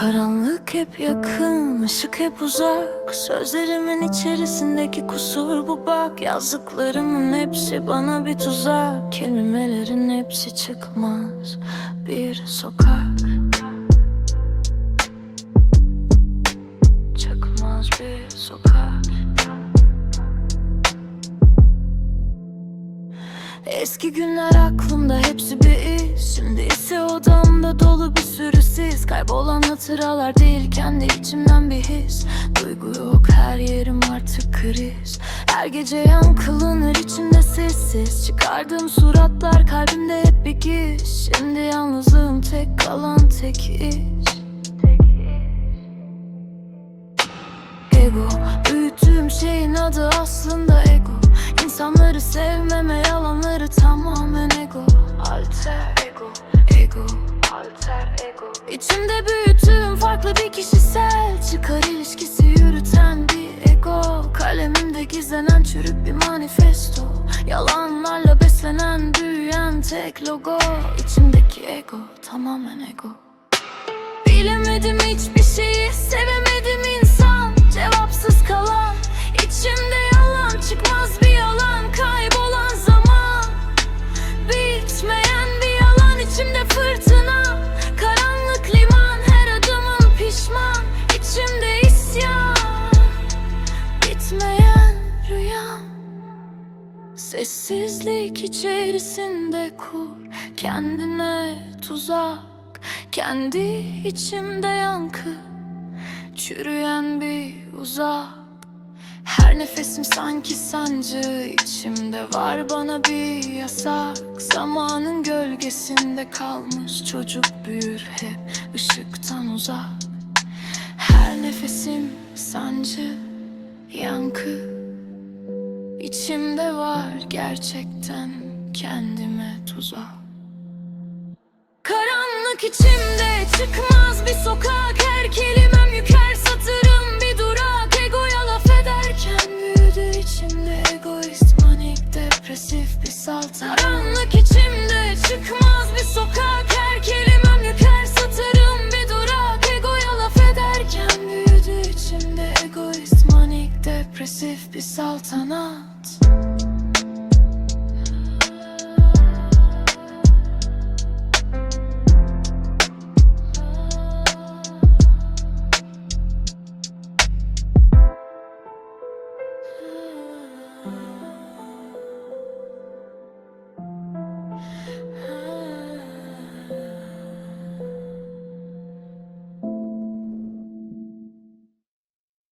Karanlık hep yakın, ışık hep uzak. Sözlerimin içerisindeki kusur bu bak. Yazdıklarımın hepsi bana bir tuzak. Kelimelerin hepsi çıkmaz bir sokak. Çıkmaz bir sokak. Eski günler aklımda hepsi Kaybolan hatıralar değil kendi içimden bir his. Duygu yok her yerim artık kriz. Her gece yankılanır içimde sessiz. Çıkardığım suratlar kalbimde hep bir giz. Şimdi yalnızlığım tek kalan tek iz Ego Büyüttüğüm şeyin adı aslında ego. İnsanları sevmeme İçimde büyüttüğüm farklı bir kişisel. Çıkar ilişkisi yürüten bir ego. Kalemimde gizlenen çürük bir manifesto. Yalanlarla beslenen büyüyen tek logo. İçimdeki ego tamamen ego. Bilemedim hiçbir Sessizlik içerisinde kur Kendine tuzak. Kendi içimde yankı Çürüyen bir uzak. Her nefesim sanki sancı içimde var bana bir yasak. Zamanın gölgesinde kalmış çocuk büyür hep ışıktan uzak. Her nefesim sancı, yankı İçimde var gerçekten kendime tuzak. Karanlık içimde çıkmaz bir sokak. Her kelimem yüker satırım bir durak. Egoya laf ederken büyüdü içimde Egoist manik depresif bir salta Karanlık içimde çıkmaz bir sokak. Her kelimem yüker satırım bir durak. Egoya laf ederken büyüdü içimde Egoist manik depresif bir saltanat